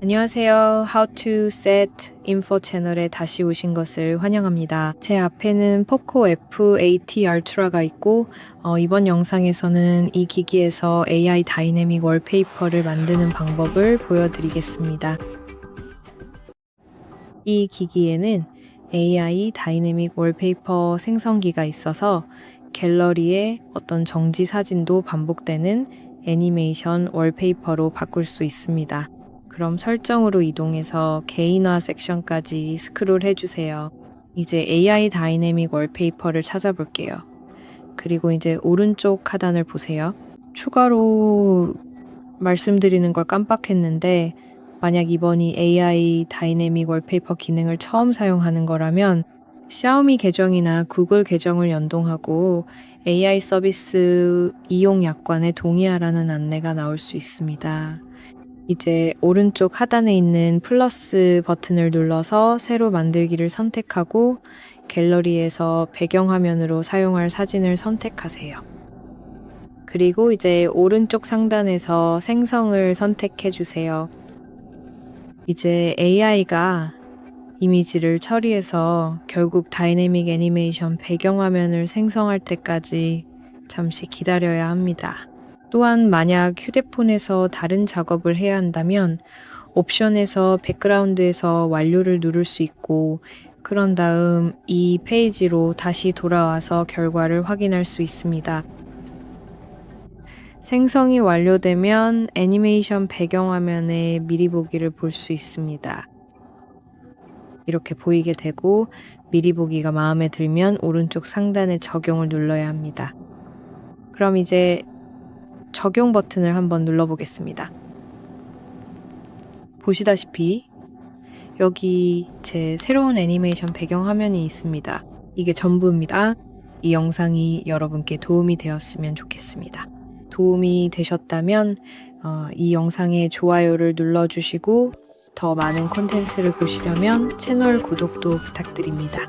안녕하세요. How to Set Info 채널에 다시 오신 것을 환영합니다. 제 앞에는 포코 F80 알트라가 있고 어, 이번 영상에서는 이 기기에서 AI 다이내믹 월페이퍼를 만드는 방법을 보여드리겠습니다. 이 기기에는 AI 다이내믹 월페이퍼 생성기가 있어서 갤러리에 어떤 정지 사진도 반복되는 애니메이션 월페이퍼로 바꿀 수 있습니다. 그럼 설정으로 이동해서 개인화 섹션까지 스크롤 해주세요. 이제 AI 다이내믹 월페이퍼를 찾아볼게요. 그리고 이제 오른쪽 하단을 보세요. 추가로 말씀드리는 걸 깜빡했는데 만약 이번이 AI 다이내믹 월페이퍼 기능을 처음 사용하는 거라면 샤오미 계정이나 구글 계정을 연동하고 AI 서비스 이용 약관에 동의하라는 안내가 나올 수 있습니다. 이제 오른쪽 하단에 있는 플러스 버튼을 눌러서 새로 만들기를 선택하고 갤러리에서 배경화면으로 사용할 사진을 선택하세요. 그리고 이제 오른쪽 상단에서 생성을 선택해 주세요. 이제 AI가 이미지를 처리해서 결국 다이내믹 애니메이션 배경화면을 생성할 때까지 잠시 기다려야 합니다. 또한 만약 휴대폰에서 다른 작업을 해야 한다면 옵션에서 백그라운드에서 완료를 누를 수 있고 그런 다음 이 페이지로 다시 돌아와서 결과를 확인할 수 있습니다. 생성이 완료되면 애니메이션 배경화면에 미리 보기를 볼 수 있습니다. 이렇게 보이게 되고 미리 보기가 마음에 들면 오른쪽 상단에 적용을 눌러야 합니다. 그럼 이제 적용 버튼을 한번 눌러보겠습니다. 보시다시피 여기 제 새로운 애니메이션 배경 화면이 있습니다. 이게 전부입니다. 이 영상이 여러분께 도움이 되었으면 좋겠습니다. 도움이 되셨다면 어, 이 영상에 좋아요를 눌러주시고 더 많은 콘텐츠를 보시려면 채널 구독도 부탁드립니다.